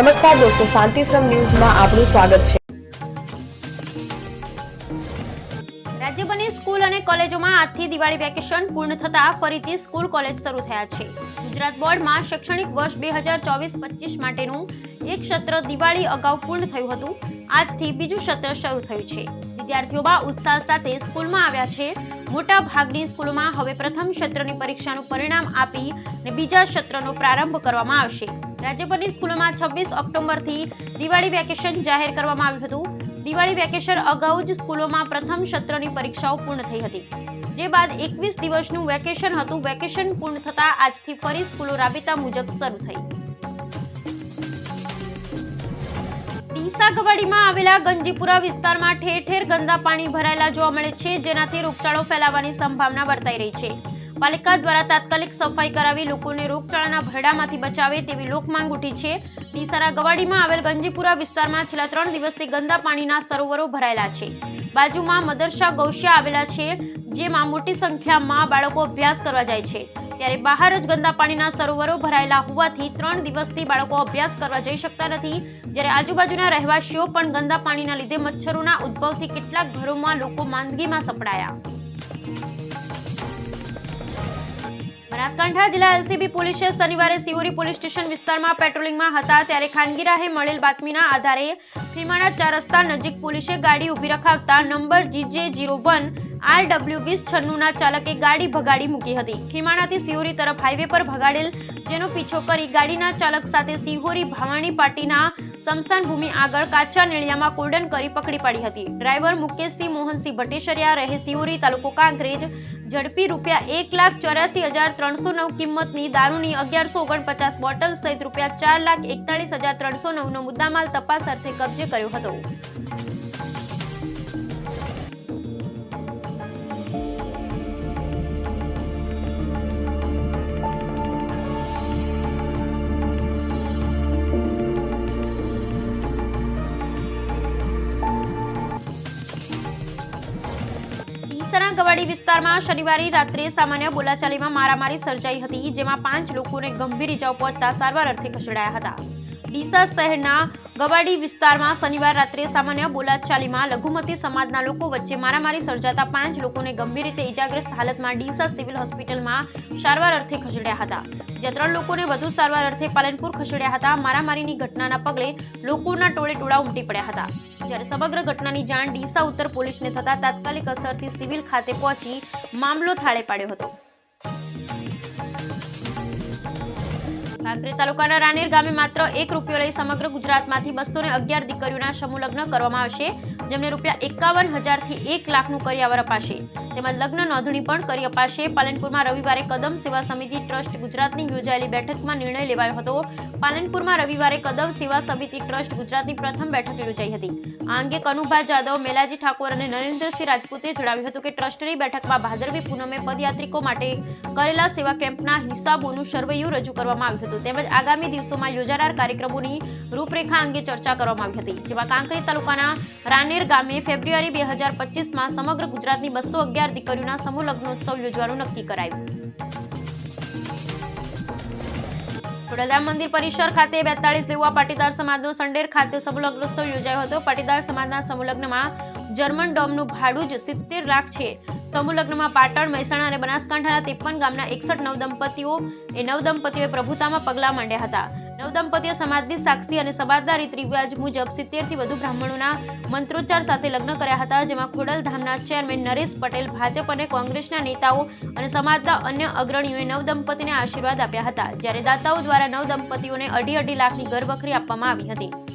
નમસ્કાર દોસ્તો શાંતિશ્રમ ન્યૂઝમાં આપનું સ્વાગત છે. રાજ્યભરની સ્કૂલ અને કોલેજોમાં આજથી દિવાળી વેકેશન પૂર્ણ થતા ફરીથી સ્કૂલ કોલેજ શરૂ થયા છે. ગુજરાત બોર્ડમાં શૈક્ષણિક વર્ષ બે હજાર ચોવીસ પચીસ માટેનું એક સત્ર દિવાળી અગાઉ પૂર્ણ થયું હતું. આજથી બીજું સત્ર શરૂ થયું છે. વિદ્યાર્થીઓમાં ઉત્સાહ સાથે સ્કૂલમાં આવ્યા છે. મોટા ભાગની સ્કૂલોમાં હવે પ્રથમ સત્રની પરીક્ષાનું પરિણામ આપી અને બીજા સત્રનો પ્રારંભ કરવામાં આવશે. રાજ્યભરની સ્કૂલોમાં છવ્વીસ ઓક્ટોબરથી દિવાળી વેકેશન જાહેર કરવામાં આવ્યું હતું. દિવાળી વેકેશન અગાઉ જ સ્કૂલોમાં પ્રથમ સત્રની પરીક્ષાઓ પૂર્ણ થઈ હતી. જે બાદ એકવીસ દિવસનું વેકેશન હતું. વેકેશન પૂર્ણ થતાં આજથી ફરી સ્કૂલો રાબેતા મુજબ શરૂ થઈ. ડીસા આવેલા ગંજીપુરા વિસ્તારમાં ઠેર ઠેર ગંદા પાણી ભરાયેલા જોવા મળે છે. જેનાથી રોગચાળો ફેલાવાની સંભાવના વર્તાઈ રહી છે. પાલિકા દ્વારા તાત્કાલિક સફાઈ કરાવી લોકોને રોગચાળાના ભરડામાંથી બચાવે તેવી લોકમાંગ ઉઠી છે. ડીસારા ગવાડીમાં આવેલ ગંજીપુરા વિસ્તારમાં છેલ્લા ત્રણ દિવસથી ગંદા પાણીના સરોવરો ભરાયેલા છે. બાજુમાં મદરસા ગૌશિયા આવેલા છે, જેમાં મોટી સંખ્યામાં બાળકો અભ્યાસ કરવા જાય છે. ત્યારે બહાર જ ગંદા પાણીના સરોવરો ભરાયેલા હોવાથી ત્રણ દિવસથી બાળકો અભ્યાસ કરવા જઈ શકતા નથી. જ્યારે આજુબાજુના રહેવાસીઓ પણ ગંદા પાણીના લીધે મચ્છરોના ઉદ્ભવથી કેટલાક ઘરોમાં લોકો માંદગીમાં સપડાયા. બનાસકાંઠા જિલ્લા એલસીબી પોલીસે શનિવારે સિહોરી પોલીસ સ્ટેશન વિસ્તારમાં પેટ્રોલિંગમાં હતા ત્યારે ખાનગી રાહે મળેલ બાતમીના આધારે ખીમાણા ચાર રસ્તા નજીક પોલીસે ગાડી ઊભી રખાવતા number GJ zero one R W વીસ છન્નુના ચાલકે ગાડી ભગાડી મૂકી હતી. ખીમાણાથી સિહોરી તરફ હાઈવે પર ભગાડેલ જેનો પીછો કરી ગાડીના ચાલક સાથે સિહોરી ભાવાણી પાટીના સ્મશાન ભૂમિ આગળ કાચા નીળિયામાં કોર્ડન કરી પકડી પાડી હતી. ડ્રાઈવર મુકેશસિંહ મોહનસિંહ ભટ્ટેશરિયા રહે સિહોરી તાલુકો કાંકરેજ ઝડપી રૂપિયા એક લાખ ચોર્યાસી હજાર ત્રણસો નવ કિંમતની દારૂની અગિયારસો ઓગણપચાસ બોટલ સહિત રૂપિયા ચાર લાખ એકતાળીસ હજાર ત્રણસો નવનો મુદ્દામાલ તપાસ અર્થે કબજે કર્યો હતો. ગવાડી વિસ્તારમાં શનિવારે રાત્રે સામાન્ય બોલાચાલીમાં મારામારી સર્જાઈ હતી, જેમાં પાંચ લોકોને ગંભીર ઇજાઓ પહોંચતા સારવાર અર્થે ખસેડાયા હતા. ડીસા શહેરના ગવાડી વિસ્તારમાં શનિવાર રાત્રે સામાન્ય બોલાચાલીમાં લઘુમતી સમાજના લોકો વચ્ચે મારામારી સર્જાતા પાંચ લોકોને ગંભીર રીતે ઇજાગ્રસ્ત હાલતમાં ડીસા સિવિલ હોસ્પિટલમાં સારવાર અર્થે ખસેડ્યા હતા, જ્યાં ત્રણ લોકોને વધુ સારવાર અર્થે પાલનપુર ખસેડ્યા હતા. મારામારીની ઘટનાના પગલે લોકોના ટોળે ટોળા ઉમટી પડ્યા હતા. જ્યારે સમગ્ર ઘટનાની જાણ ડીસા ઉત્તર પોલીસને થતા તાત્કાલિક અસરથી સિવિલ ખાતે પહોંચી મામલો થાળે પાડ્યો હતો. કાંકરેજ તાલુકાના રાનેર ગામે માત્ર એક રૂપિયો લઈ સમગ્ર ગુજરાતમાંથી બસો અગિયાર દીકરીઓના સમૂહ લગ્ન કરવામાં આવશે. જેમને રૂપિયા એકાવન હજારથી એક લાખનું કરિયાવર અપાશે. તેમજ લગ્ન નોંધણી પણ કરી અપાશે. પાલનપુરમાં રવિવારે કદમ સેવા સમિતિ ટ્રસ્ટ ગુજરાતની યોજાયેલી બેઠકમાં નિર્ણય લેવાયો હતો. પાલનપુરમાં રવિવારે કદમ સેવા સમિતિ ટ્રસ્ટ ગુજરાતની પ્રથમ બેઠક યોજાઈ હતી. આ અંગે કનુભા જાદવ, મેલાજી ઠાકોર અને નરેન્દ્રસિંહ રાજપૂતે જણાવ્યું હતું કે ટ્રસ્ટની બેઠકમાં ભાદરવી પૂનમે પદયાત્રિકો માટે કરેલા સેવા કેમ્પના હિસાબોનું સર્વેયું રજૂ કરવામાં આવ્યું હતું. તેમજ આગામી દિવસોમાં યોજાનાર કાર્યક્રમોની રૂપરેખા અંગે ચર્ચા કરવામાં આવી હતી. જેમાં કાંકરી તાલુકાના રાનેર ગામે ફેબ્રુઆરી બે હજાર પચીસમાં સમગ્ર ગુજરાતની બસો અગિયાર દીકરીઓના સમૂહ લગ્નોત્સવ યોજવાનું નક્કી કરાયું. વડોદરા મંદિર પરિસર ખાતે બેતાળીસ લેવા પાટીદાર સમાજનો સંડેર ખાતે સમૂહ લગ્નોત્સવ યોજાયો હતો. પાટીદાર સમાજના સમૂહ લગ્નમાં જર્મન ડોમનું ભાડું જ સિત્તેર લાખ છે. સમૂહ લગ્નમાં પાટણ, મહેસાણા અને બનાસકાંઠાના ત્રેપન ગામના એકસઠ નવદંપતિઓ એ નવદંપતિઓએ પ્રભુતામાં પગલાં માંડ્યા હતા. નવદંપતિઓ સમાજની સાક્ષી અને સમાજના રીત મુજબ સિત્તેરથી વધુ બ્રાહ્મણોના મંત્રોચ્ચાર સાથે લગ્ન કર્યા હતા, જેમાં ખોડલધામના ચેરમેન નરેશ પટેલ ભાજપ અને કોંગ્રેસના નેતાઓ અને સમાજના અન્ય અગ્રણીઓએ નવદંપતિને આશીર્વાદ આપ્યા હતા. જ્યારે દાતાઓ દ્વારા નવદંપતિઓને અઢી અઢી લાખની ઘરવખરી આપવામાં આવી હતી.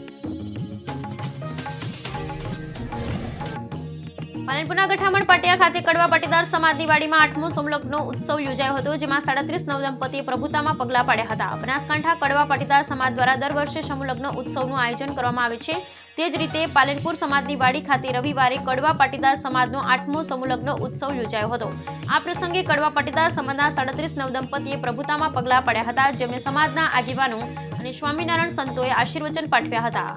પાલનપુરના ગઠામણ પાટિયા ખાતે કડવા પાટીદાર સમાજની વાડીમાં આઠમો સમલગ્નનો ઉત્સવ યોજાયો હતો, જેમાં સાડત્રીસ નવદંપતીએ પ્રભુતામાં પગલાં પાડ્યા હતા. બનાસકાંઠા કડવા પાટીદાર સમાજ દ્વારા દર વર્ષે સમલગ્ન ઉત્સવનું આયોજન કરવામાં આવે છે. તે જ રીતે પાલનપુર સમાજની વાડી ખાતે રવિવારે કડવા પાટીદાર સમાજનો આઠમો સમૂહલગ્ન ઉત્સવ યોજાયો હતો. આ પ્રસંગે કડવા પાટીદાર સમાજના સાડત્રીસ નવદંપતીએ પ્રભુતામાં પગલાં પાડ્યા હતા, જેમને સમાજના આગેવાનો અને સ્વામિનારાયણ સંતોએ આશીર્વચન પાઠવ્યા હતા.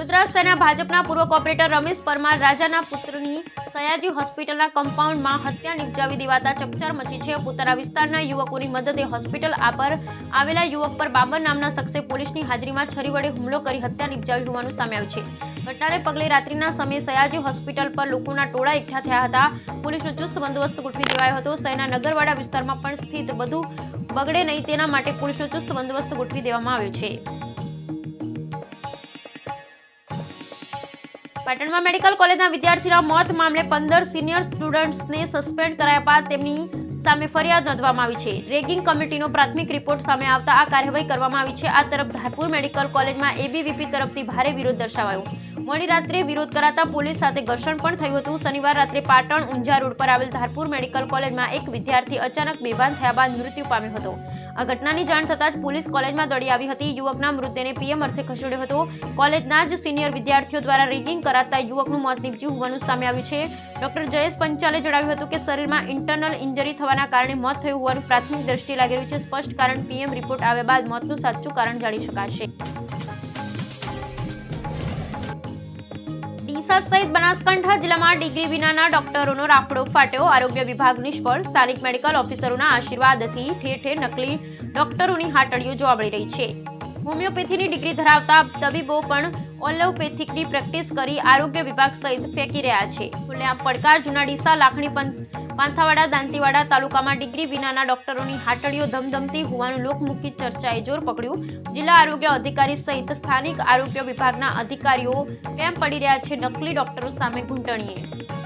વડોદરા ભાજપના પૂર્વ કોર્પોરેટર રમેશ પરમાર રાજાના પુત્રની સયાજી હોસ્પિટલના કમ્પાઉન્ડમાં હત્યા નિપજાવી દેવાતા ચકચાર મચી છે. પોતાના વિસ્તારના યુવકોની મદદે હોસ્પિટલ આપર આવેલા યુવક પર બાબર નામના શખ્સે પોલીસની હાજરીમાં છરી વડે હુમલો કરી હત્યા નિપજાવી હોવાનું સામે આવ્યું છે. ઘટનાને પગલે રાત્રિના સમયે સયાજી હોસ્પિટલ પર લોકોના ટોળા એકઠા થયા હતા. પોલીસનો ચુસ્ત બંદોબસ્ત ગોઠવી દેવાયો હતો. શહેરના નગરવાડા વિસ્તારમાં પણ સ્થિત બધું બગડે નહીં તેના માટે પોલીસનો ચુસ્ત બંદોબસ્ત ગોઠવી દેવામાં આવ્યો છે. પાટણમાં મેડિકલ કોલેજના વિદ્યાર્થીના મોત મામલે પંદર સિનિયર સ્ટુડન્ટ્સને સસ્પેન્ડ કરાયા બાદ તેમની સામે ફરિયાદ નોંધવામાં આવી છે. રેગિંગ કમિટીનો પ્રાથમિક રિપોર્ટ સામે આવતા આ કાર્યવાહી કરવામાં આવી છે. આ તરફ ધારપુર મેડિકલ કોલેજમાં એબીવીપી તરફથી ભારે વિરોધ દર્શાવાયો. મોડી રાત્રે વિરોધ કરાતા પોલીસ સાથે ઘર્ષણ પણ થયું હતું. શનિવાર રાત્રે પાટણ ઊંઝા રોડ પર આવેલ ધારપુર મેડિકલ કોલેજમાં એક વિદ્યાર્થી અચાનક બેભાન થયા બાદ મૃત્યુ પામ્યો હતો. આ ઘટનાની જાણ થતાં જ પોલીસ કોલેજમાં દોડી આવી હતી. યુવકના મૃતદેહને પીએમ અર્થે ખસેડ્યો હતો. કોલેજના જ સિનિયર વિદ્યાર્થીઓ દ્વારા રિગિંગ કરાતા યુવકનું મોત નીપજ્યું હોવાનું સામે આવ્યું છે. ડોક્ટર જયેશ પંચાલે જણાવ્યું હતું કે શરીરમાં ઇન્ટરનલ ઇન્જરી થવાના કારણે મોત થયું હોવાનું પ્રાથમિક દ્રષ્ટિએ લાગી રહ્યું છે. સ્પષ્ટ કારણ પીએમ રિપોર્ટ આવ્યા બાદ મોતનું સાચું કારણ જાણી શકાશે. ડીસા સહિત બનાસકાંઠા જિલ્લામાં ડિગ્રી વિનાના ડોક્ટરોનો રાફડો ફાટ્યો. આરોગ્ય વિભાગ નિષ્ફળ. સ્થાનિક મેડિકલ ઓફિસરોના આશીર્વાદથી ઠેર ઠેર નકલી ડોક્ટરોની હાટડીઓ જોવા મળી રહી છે. હોમિયોપેથીની ડિગ્રી ધરાવતા તબીબો પણ ઓલોપેથિકની પ્રેક્ટિસ કરી આરોગ્ય વિભાગ સહિત ફેંકી રહ્યા છે. ખુલ્લે આ પડકાર, જૂના ડીસા, લાખણી પંથ પાંથાવાડા, દાંતીવાડા તાલુકામાં ડિગ્રી વિનાના ડોક્ટરોની હાટડીઓ ધમધમતી હોવાનું લોકમુખી ચર્ચાએ જોર પકડ્યું. જિલ્લા આરોગ્ય અધિકારી સહિત સ્થાનિક આરોગ્ય વિભાગના અધિકારીઓ કેમ પડી રહ્યા છે, નકલી ડોક્ટરો સામે ઘૂંટણીએ?